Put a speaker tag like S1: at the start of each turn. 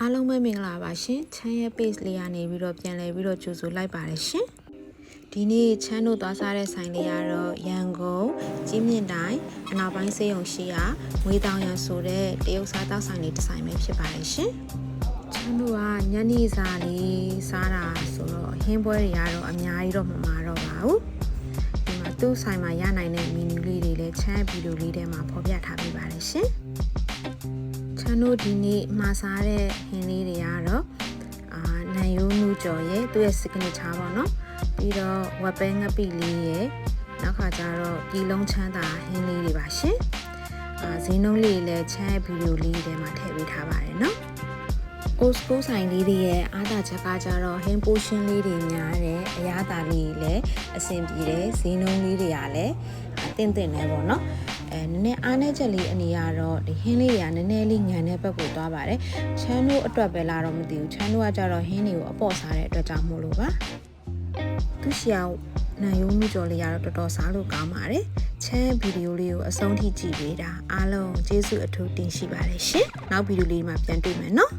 S1: အားလုံးပဲမင်္ဂလာပါရှင်ချမ်းရဲ့ page လေးကနေပြီးတော့ပြန်လဲပြီးတော့ကြိုဆိုလိုက်ပါတယ်ရှင်ဒီနေ့ချမ်းတို့သွားစားတဲ့ဆိုင်လေးကတော့ရန်ကုန်ကြီးမြင့်တိုင်းအနောက်ပိုင်းစေးရုံရှိရာငွေတောင်ရန်ဆိုတဲ့တရုတ်စားတောက်ဆိုင်လေးတစ်ဆိုင်ပဲဖြစ်ပါတယ်ရှင်ချမ်းတို့ကညနေစာလေးစားတာဆိုတော့ဟင်းပွဲတွေကတော့အများကြီးတော့မမှာတော့ပါဘူးဒီမှာသူ့ဆိုင်မှာရနိုင်တဲ့မီနူလေးတွေလည်းချမ်းဗီဒီယိုလေးထဲမှာဖော်ပြထားပေးပါတယ်ရှင် ချမ်းတို့ဒီနေ့မှာစားတဲ့ဟင်းလေးတွေကတော့အာနန်ရိုးနူကြော်ရဲ့သူ့ရဲ့ signature ပေါ့နော်ပြီးတော့ဝက်ပဲငပိလေးရဲ့နောက်ခါကျတော့ပြည်လုံးချမ်းသာဟင်းလေးတွေပါရှင်အာဈေးနှုန်းလေးလည်းချမ်းရဲ့ဗီဒီယိုလေးထဲမှာထည့်ပေးထားပါတယ်နော် old school ဆိုင်လေးတွေရဲ့အားသာချက်ကကြတော့ဟင်းပိုရှင်လေးတွေများတယ်အရသာလေးတွေလည်းအဆင်ပြေတယ်ဈေးနှုန်းလေးတွေကလည်းအသင့်သင့်နေပေါ့နော် အဲနည်းနည်းအားနည်းချက်လေးအနေရတော့ဒီဟင်းလေးတွေကနည်းနည်းလေးညံတဲ့ဘက်ကိုသွားပါတယ်ချမ်းတို့အတွက်ပဲလာတော့မသိဘူးချမ်းတို့ကကြတော့ဟင်းတွေကိုအပေါ့စားတဲ့အတွက်ကြောင့်မို့လို့ပါသူရှီယာနန်ယုံမှုကြော်လေးကတော့တော်တော်စားလို့ကောင်းပါတယ်ချမ်းဗီဒီယိုလေးကိုအဆုံးထိကြည့်ပေးတာအားလုံးကျေးဇူးအထူးတင်ရှိပါတယ်ရှင်နောက်ဗီဒီယိုလေးမှာပြန်တွေ့မယ်နော်